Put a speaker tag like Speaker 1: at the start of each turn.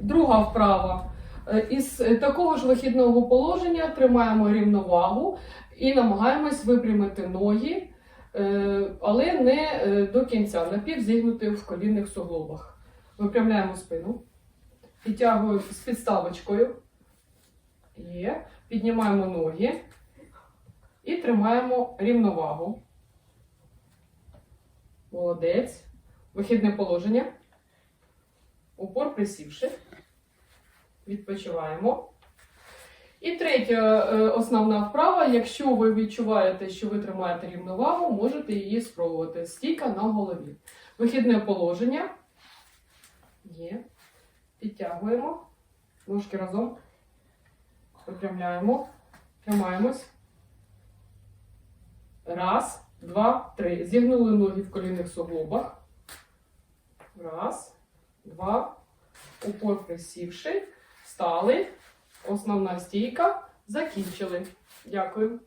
Speaker 1: Друга вправа. Е, Із е, такого ж вихідного положення тримаємо рівновагу і намагаємось випрямити ноги, е, але не до кінця, напівзігнути в колінних суглобах. Випрямляємо спину, підтягуємо з підставочкою. Є. Піднімаємо ноги і тримаємо рівновагу. Молодець. Вихідне положення. Упор присівши. Відпочиваємо. І третя е, основна вправа. Якщо ви відчуваєте, що ви тримаєте рівновагу, можете її спробувати. Стійка на голові. Вихідне положення. Є. Підтягуємо. Ножки разом. Випрямляємо. Тримаємось. Раз, два, три. Зігнули ноги в колінних суглобах. Раз, два. Упор присівши. Стали. Основна стійка. Закінчили. Дякую.